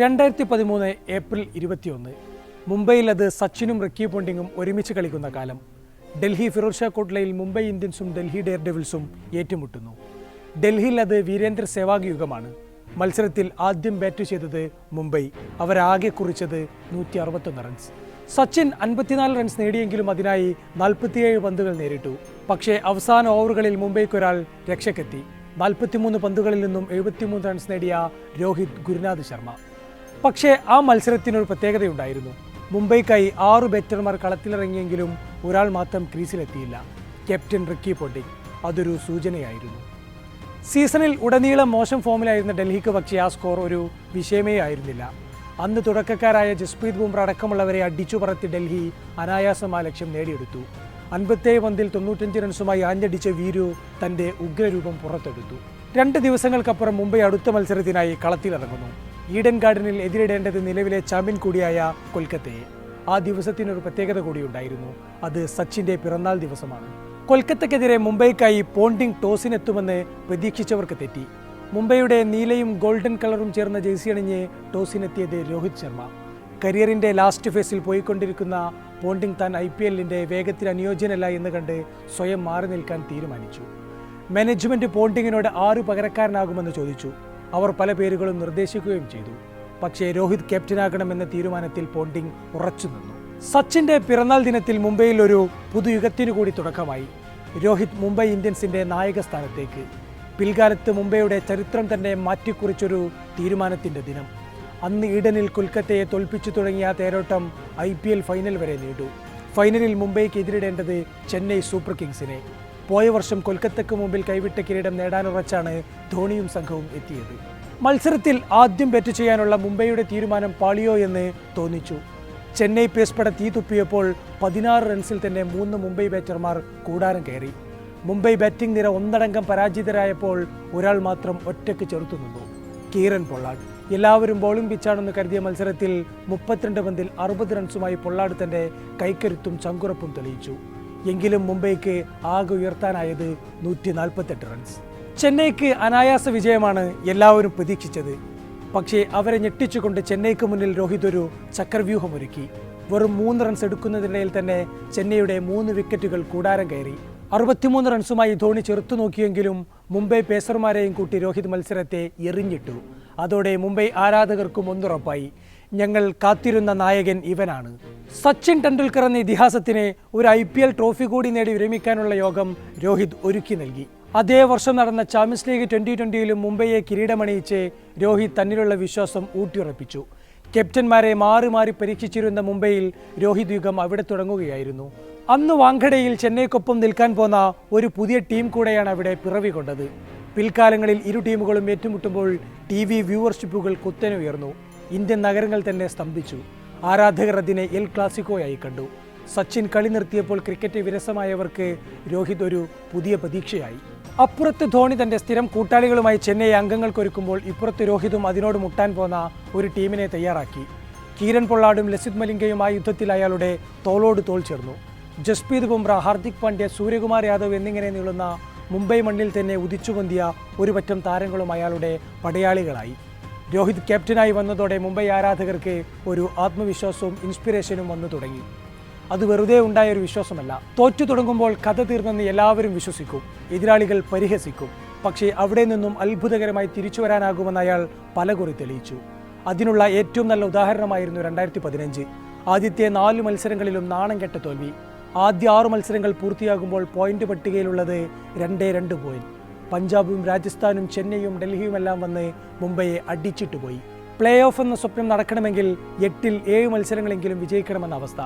രണ്ടായിരത്തി പതിമൂന്ന് ഏപ്രിൽ ഇരുപത്തിയൊന്ന്. മുംബൈയിൽ അത് സച്ചിനും റിക്കി പോണ്ടിങ്ങും ഒരുമിച്ച് കളിക്കുന്ന കാലം. ഡൽഹി ഫിറോസ് ഷാ കോട്ട്ലയിൽ മുംബൈ ഇന്ത്യൻസും ഡൽഹി ഡെയർ ഡെവിൾസും ഏറ്റുമുട്ടുന്നു. ഡൽഹിയിൽ അത് വീരേന്ദ്ര സേവാഗ് യുഗമാണ്. മത്സരത്തിൽ ആദ്യം ബാറ്റ് ചെയ്തത് മുംബൈ. അവരാകെ കുറിച്ചത് നൂറ്റി അറുപത്തൊന്ന് റൺസ് സച്ചിൻ അൻപത്തിനാല് റൺസ് നേടിയെങ്കിലും അതിനായി നാൽപ്പത്തിയേഴ് പന്തുകൾ നേരിട്ടു. പക്ഷേ അവസാന ഓവറുകളിൽ മുംബൈക്കൊരാൾ രക്ഷക്കെത്തി. നാൽപ്പത്തിമൂന്ന് പന്തുകളിൽ നിന്നും എഴുപത്തിമൂന്ന് റൺസ് നേടിയ രോഹിത് ഗുരുനാഥ് ശർമ്മ. പക്ഷേ ആ മത്സരത്തിനൊരു പ്രത്യേകതയുണ്ടായിരുന്നു. മുംബൈക്കായി ആറു ബാറ്റർമാർ കളത്തിലിറങ്ങിയെങ്കിലും ഒരാൾ മാത്രം ക്രീസിലെത്തിയില്ല. ക്യാപ്റ്റൻ റിക്കി പൊട്ടിങ് അതൊരു സൂചനയായിരുന്നു. സീസണിൽ ഉടനീളം മോശം ഫോമിലായിരുന്ന ഡൽഹിക്ക് പക്ഷേ ആ സ്കോർ ഒരു വിഷയമേ ആയിരുന്നില്ല. അന്ന് തുടക്കക്കാരായ ജസ്പ്രീത് ബുംറ അടക്കമുള്ളവരെ അടിച്ചു പറത്തി ഡൽഹി അനായാസം ആ ലക്ഷ്യം നേടിയെടുത്തു. അൻപത്തേഴ് പന്തിൽ തൊണ്ണൂറ്റഞ്ച് റൺസുമായി ആഞ്ഞടിച്ച വീരു തന്റെ ഉഗ്രരൂപം പുറത്തെടുത്തു. രണ്ട് ദിവസങ്ങൾക്കപ്പുറം മുംബൈ അടുത്ത മത്സരത്തിനായി കളത്തിലിറങ്ങുന്നു. ഈഡൻ ഗാർഡനിൽ എതിരിടേണ്ടത് നിലവിലെ ചാമ്പ്യൻ കൂടിയായ കൊൽക്കത്തയെ. ആ ദിവസത്തിനൊരു പ്രത്യേകത കൂടിയുണ്ടായിരുന്നു അത് സച്ചിന്റെ പിറന്നാൾ ദിവസമാണ്. കൊൽക്കത്തക്കെതിരെ മുംബൈക്കായി പോണ്ടിംഗ് ടോസിനെത്തുമെന്ന് പ്രതീക്ഷിച്ചവർക്ക് തെറ്റി. മുംബൈയുടെ നീലയും ഗോൾഡൻ കളറും ചേർന്ന ജേഴ്സി അണിഞ്ഞ് ടോസിനെത്തിയത് രോഹിത് ശർമ്മ. കരിയറിന്റെ ലാസ്റ്റ് ഫേസിൽ പോയിക്കൊണ്ടിരിക്കുന്ന പോണ്ടിംഗ് താൻ ഐ പി എല്ലിന്റെ വേഗത്തിൽ അനുയോജ്യനല്ല എന്ന് കണ്ട് സ്വയം മാറി നിൽക്കാൻ തീരുമാനിച്ചു. മാനേജ്മെന്റ് പോണ്ടിങ്ങിനോട് ആറ് പകരക്കാരനാകുമെന്ന് ചോദിച്ചു. അവർ പല പേരുകളും നിർദ്ദേശിക്കുകയും ചെയ്തു. പക്ഷേ രോഹിത് ക്യാപ്റ്റനാകണമെന്ന തീരുമാനത്തിൽ പോണ്ടിങ് ഉറച്ചുനിന്നു സച്ചിന്റെ പിറന്നാൾ ദിനത്തിൽ മുംബൈയിൽ ഒരു പുതുയുഗത്തിനു കൂടി തുടക്കമായി. രോഹിത് മുംബൈ ഇന്ത്യൻസിന്റെ നായക സ്ഥാനത്തേക്ക്. പിൽക്കാലത്ത് മുംബൈയുടെ ചരിത്രം തന്നെ മാറ്റിക്കുറിച്ചൊരു തീരുമാനത്തിന്റെ ദിനം. അന്ന് ഈഡനിൽ കൊൽക്കത്തയെ തോൽപ്പിച്ചു തുടങ്ങിയ തേരോട്ടം ഐ ഫൈനൽ വരെ നീണ്ടു ഫൈനലിൽ മുംബൈക്ക് എതിരിടേണ്ടത് ചെന്നൈ സൂപ്പർ കിങ്സിനെ. പോയ വർഷം കൊൽക്കത്തയ്ക്ക് മുമ്പിൽ കൈവിട്ട കിരീടം നേടാനുറച്ചാണ് ധോണിയും സംഘവും എത്തിയത്. മത്സരത്തിൽ ആദ്യം ബാറ്റ് ചെയ്യാനുള്ള മുംബൈയുടെ തീരുമാനം പാളിയോ എന്ന് തോന്നിച്ചു. ചെന്നൈ പേസ്പട തീ തുപ്പിയപ്പോൾ പതിനാറ് റൺസിൽ തന്നെ മൂന്ന് മുംബൈ ബാറ്റർമാർ കൂടാരം കയറി. മുംബൈ ബാറ്റിംഗ് നിര ഒന്നടങ്കം പരാജിതരായപ്പോൾ ഒരാൾ മാത്രം ഒറ്റയ്ക്ക് ചെറുത്തു നിന്നു. കീരൻ പൊള്ളാഡ് എല്ലാവരും ബോളിംഗ് പിച്ചാണെന്ന് കരുതിയ മത്സരത്തിൽ മുപ്പത്തിരണ്ട് പന്തിൽ അറുപത് റൺസുമായി പൊള്ളാട് തന്റെ കൈക്കരുത്തും ചങ്കുറപ്പും തെളിയിച്ചു. എങ്കിലും മുംബൈക്ക് ആകെ ഉയർത്താനായത് നൂറ്റി നാൽപ്പത്തെട്ട് റൺസ് ചെന്നൈക്ക് അനായാസ വിജയമാണ് എല്ലാവരും പ്രതീക്ഷിച്ചത്. പക്ഷേ അവരെ ഞെട്ടിച്ചുകൊണ്ട് ചെന്നൈക്ക് മുന്നിൽ രോഹിത് ഒരു ചക്രവ്യൂഹമൊരുക്കി. വെറും മൂന്ന് റൺസ് എടുക്കുന്നതിനിടയിൽ തന്നെ ചെന്നൈയുടെ മൂന്ന് വിക്കറ്റുകൾ കൂടാരം കയറി. അറുപത്തിമൂന്ന് റൺസുമായി ധോണി ചെറുത്തു നോക്കിയെങ്കിലും മുംബൈ പേസർമാരെയും കൂട്ടി രോഹിത് മത്സരത്തെ എറിഞ്ഞിട്ടു. അതോടെ മുംബൈ ആരാധകർക്കും ഒന്നുറപ്പായി. ഞങ്ങൾ കാത്തിരുന്ന നായകൻ ഇവനാണ്. സച്ചിൻ ടെണ്ടുൽക്കർ എന്ന ഇതിഹാസത്തിന് ഒരു ഐ പി എൽ ട്രോഫി കൂടി നേടി വിരമിക്കാനുള്ള യോഗം രോഹിത് ഒരുക്കി നൽകി. അതേ വർഷം നടന്ന ചാമ്പ്യൻസ് ലീഗ് ട്വന്റി ട്വന്റിയിലും മുംബൈയെ കിരീടമണിയിച്ച് രോഹിത് തന്നിലുള്ള വിശ്വാസം ഊട്ടിയുറപ്പിച്ചു. ക്യാപ്റ്റന്മാരെ മാറി മാറി പരീക്ഷിച്ചിരുന്ന മുംബൈയിൽ രോഹിത് യുഗം അവിടെ തുടങ്ങുകയായിരുന്നു. അന്ന് വാങ്കഡയിൽ ചെന്നൈക്കൊപ്പം നിൽക്കാൻ പോന്ന ഒരു പുതിയ ടീം കൂടെയാണ് അവിടെ പിറവി കൊണ്ടത്. പിൽക്കാലങ്ങളിൽ ഇരു ടീമുകളും ഏറ്റുമുട്ടുമ്പോൾ ടി വി വ്യൂവർഷിപ്പുകൾ കുത്തനെ ഉയർന്നു. ഇന്ത്യൻ നഗരങ്ങൾ തന്നെ സ്തംഭിച്ചു. ആരാധകർ അതിനെ എൽ ക്ലാസിക്കോയായി കണ്ടു. സച്ചിൻ കളി നിർത്തിയപ്പോൾ ക്രിക്കറ്റ് വിരസമായവർക്ക് രോഹിത് ഒരു പുതിയ പ്രതീക്ഷയായി. അപ്പുറത്ത് ധോണി തന്റെ സ്ഥിരം കൂട്ടാളികളുമായി ചെന്നൈ അംഗങ്ങൾക്കൊരുക്കുമ്പോൾ ഇപ്പുറത്ത് രോഹിതും അതിനോട് മുട്ടാൻ പോന്ന ഒരു ടീമിനെ തയ്യാറാക്കി. കീരൻ പൊള്ളാടും ലസിത് മലിംഗയും ആ യുദ്ധത്തിൽ അയാളുടെ തോളോട് തോൾ ചേർന്നു. ജസ്പ്രീത് ബുംറ ഹാർദിക് പാണ്ഡ്യ സൂര്യകുമാർ യാദവ് എന്നിങ്ങനെ നീളുന്ന മുംബൈ മണ്ണിൽ തന്നെ ഉദിച്ചുപൊന്തിയ ഒരു പറ്റം താരങ്ങളും അയാളുടെ പടയാളികളായി. രോഹിത് ക്യാപ്റ്റനായി വന്നതോടെ മുംബൈ ആരാധകർക്ക് ഒരു ആത്മവിശ്വാസവും ഇൻസ്പിറേഷനും വന്നു തുടങ്ങി. അത് വെറുതെ ഉണ്ടായ ഒരു വിശ്വാസമല്ല. തോറ്റു തുടങ്ങുമ്പോൾ കഥ തീർന്നെന്ന് എല്ലാവരും വിശ്വസിക്കും. എതിരാളികൾ പരിഹസിക്കും. പക്ഷേ അവിടെ നിന്നും അത്ഭുതകരമായി തിരിച്ചു വരാനാകുമെന്ന് അയാൾ പലകുറി തെളിയിച്ചു. അതിനുള്ള ഏറ്റവും നല്ല ഉദാഹരണമായിരുന്നു രണ്ടായിരത്തി പതിനഞ്ച് ആദ്യത്തെ നാല് മത്സരങ്ങളിലും നാണം കെട്ട തോൽവി. ആദ്യ ആറ് മത്സരങ്ങൾ പൂർത്തിയാകുമ്പോൾ പോയിന്റ് പട്ടികയിലുള്ളത് രണ്ടേ രണ്ട് പോയിന്റ്. പഞ്ചാബും രാജസ്ഥാനും ചെന്നൈയും ഡൽഹിയുമെല്ലാം വന്ന് മുംബൈയെ അടിച്ചിട്ട് പോയി. പ്ലേ ഓഫ് എന്ന സ്വപ്നം നടക്കണമെങ്കിൽ എട്ടിൽ ഏഴ് മത്സരങ്ങളെങ്കിലും വിജയിക്കണമെന്ന അവസ്ഥ.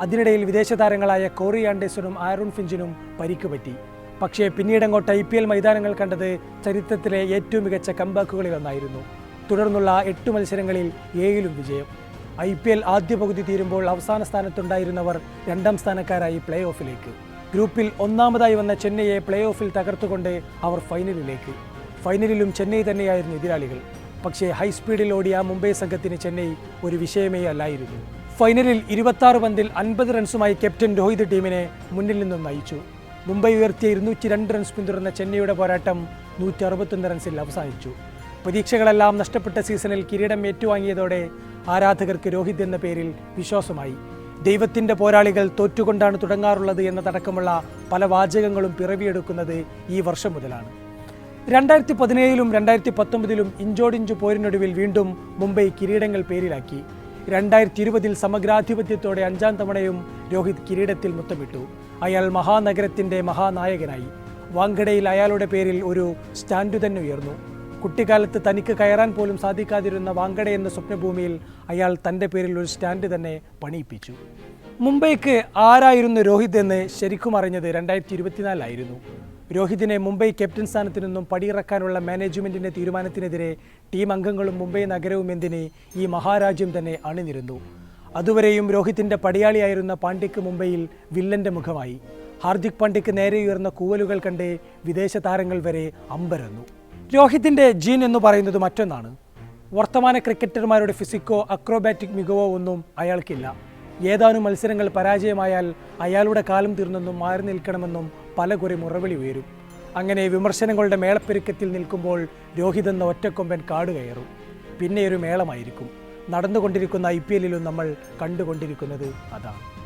അതിനിടയിൽ വിദേശ താരങ്ങളായ കോറി ആൻഡേഴ്സണും ആരോൺ ഫിഞ്ചിനും പരിക്ക് പറ്റി. പക്ഷേ പിന്നീടങ്ങോട്ട് ഐ പി എൽ മൈതാനങ്ങൾ കണ്ടത് ചരിത്രത്തിലെ ഏറ്റവും മികച്ച കമ്പാക്കുകളിൽ ഒന്നായിരുന്നു. തുടർന്നുള്ള എട്ട് മത്സരങ്ങളിൽ ഏഴിലും വിജയം. ഐ പി എൽ ആദ്യ പകുതി തീരുമ്പോൾ അവസാന സ്ഥാനത്തുണ്ടായിരുന്നവർ രണ്ടാം സ്ഥാനക്കാരായി പ്ലേ ഓഫിലേക്ക് ഗ്രൂപ്പിൽ ഒന്നാമതായി വന്ന ചെന്നൈയെ പ്ലേ ഓഫിൽ തകർത്തുകൊണ്ട് അവർ ഫൈനലിലേക്ക്. ഫൈനലിലും ചെന്നൈ തന്നെയായിരുന്നു എതിരാളികൾ. പക്ഷേ ഹൈസ്പീഡിൽ ഓടിയ മുംബൈ സംഘത്തിന് ചെന്നൈ ഒരു വിഷയമേ അല്ലായിരുന്നു. ഫൈനലിൽ ഇരുപത്തി പന്തിൽ അൻപത് റൺസുമായി ക്യാപ്റ്റൻ രോഹിത് ടീമിനെ മുന്നിൽ നിന്നും നയിച്ചു. മുംബൈ ഉയർത്തിയ ഇരുന്നൂറ്റി രണ്ട് റൺസ് പിന്തുടർന്ന ചെന്നൈയുടെ പോരാട്ടം നൂറ്റി അറുപത്തൊന്ന് റൺസിൽ അവസാനിച്ചു. പ്രതീക്ഷകളെല്ലാം നഷ്ടപ്പെട്ട സീസണിൽ കിരീടം ഏറ്റുവാങ്ങിയതോടെ ആരാധകർക്ക് രോഹിത് എന്ന പേരിൽ വിശ്വാസമായി. ദൈവത്തിന്റെ പോരാളികൾ തോറ്റുകൊണ്ടാണ് തുടങ്ങാറുള്ളത് എന്നതടക്കമുള്ള പല വാചകങ്ങളും പിറവിയെടുക്കുന്നത് ഈ വർഷം മുതലാണ്. രണ്ടായിരത്തി പതിനേഴിലും രണ്ടായിരത്തി പത്തൊമ്പതിലും ഇഞ്ചോടിഞ്ചു പോരിനൊടുവിൽ വീണ്ടും മുംബൈ കിരീടങ്ങൾ പേരിലാക്കി. രണ്ടായിരത്തി ഇരുപതിൽ സമഗ്രാധിപത്യത്തോടെ അഞ്ചാം തവണയും രോഹിത് കിരീടത്തിൽ മുത്തമിട്ടു. അയാൾ മഹാനഗരത്തിന്റെ മഹാനായകനായി. വാങ്കടയിൽ അയാളുടെ പേരിൽ ഒരു സ്റ്റാൻഡു തന്നെ ഉയർന്നു. കുട്ടിക്കാലത്ത് തനിക്ക് കയറാൻ പോലും സാധിക്കാതിരുന്ന വാങ്കട എന്ന സ്വപ്നഭൂമിയിൽ അയാൾ തന്റെ പേരിൽ ഒരു സ്റ്റാൻഡ് തന്നെ പണിയിപ്പിച്ചു. മുംബൈക്ക് ആരായിരുന്നു രോഹിത് എന്ന് ശരിക്കും അറിഞ്ഞത് രണ്ടായിരത്തി ഇരുപത്തിനാലായിരുന്നു രോഹിതിനെ മുംബൈ ക്യാപ്റ്റൻ സ്ഥാനത്തു നിന്നും പടിയിറക്കാനുള്ള മാനേജ്മെന്റിന്റെ തീരുമാനത്തിനെതിരെ ടീം അംഗങ്ങളും മുംബൈ നഗരവും എന്തിന് ഈ മഹാരാജ്യം തന്നെ അണിനിരുന്നു. അതുവരെയും രോഹിത്തിന്റെ പടിയാളിയായിരുന്ന പാണ്ഡ്യക്ക് മുംബൈയിൽ വില്ലന്റെ മുഖമായി. ഹാർദിക് പാണ്ഡ്യക്ക് നേരെ ഉയർന്ന കൂവലുകൾ കണ്ട് വിദേശ താരങ്ങൾ വരെ അമ്പരന്നു. രോഹിത്തിന്റെ ജീൻ എന്ന് പറയുന്നത് മറ്റൊന്നാണ്. വർത്തമാന ക്രിക്കറ്റർമാരുടെ ഫിസിക്കോ അക്രോബാറ്റിക് മികവോ ഒന്നും അയാൾക്കില്ല. ഏതാനും മത്സരങ്ങൾ പരാജയമായാൽ അയാളുടെ കാലം തീർന്നെന്നും മാറി നിൽക്കണമെന്നും പല കുറി മുറവിളി ഉയരും. അങ്ങനെ വിമർശനങ്ങളുടെ മേളപ്പെരുക്കത്തിൽ നിൽക്കുമ്പോൾ രോഹിത് എന്ന ഒറ്റക്കൊമ്പൻ കാട് കയറും. പിന്നെ ഒരു മേളമായിരിക്കും. നടന്നുകൊണ്ടിരിക്കുന്ന ഐ പി എല്ലിലും നമ്മൾ കണ്ടുകൊണ്ടിരിക്കുന്നത് അതാണ്.